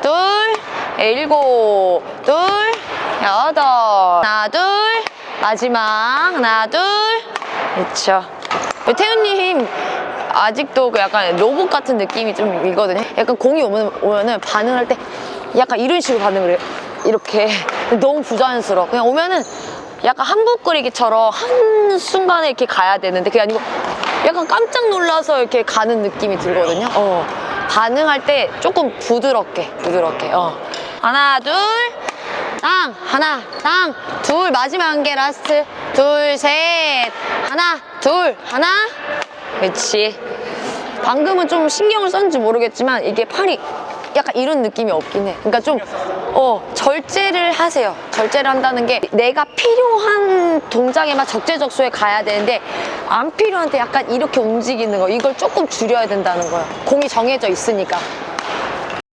둘, 일곱, 둘, 여덟, 하나, 둘, 마지막, 하나, 둘. 그렇죠. 태훈님 아직도 그 약간 로봇 같은 느낌이 좀 있거든요. 약간 공이 오면, 오면은 반응할 때 약간 이런 식으로 반응을 해요. 이렇게. 너무 부자연스러워. 그냥 오면은 약간 한복 그리기처럼 한 순간에 이렇게 가야 되는데 그게 아니고 약간 깜짝 놀라서 이렇게 가는 느낌이 들거든요. 어. 반응할 때 조금 부드럽게, 부드럽게. 어. 하나, 둘, 땅, 하나, 땅, 둘, 마지막 한개 라스트. 둘, 셋, 하나, 둘, 하나. 그렇지. 방금은 좀 신경을 썼는지 모르겠지만 이게 팔이 약간 이런 느낌이 없긴 해. 그러니까 좀, 어, 절제를 하세요. 절제를 한다는 게 내가 필요한 동작에만 적재적소에 가야 되는데 안 필요한데 약간 이렇게 움직이는 거. 이걸 조금 줄여야 된다는 거야. 공이 정해져 있으니까.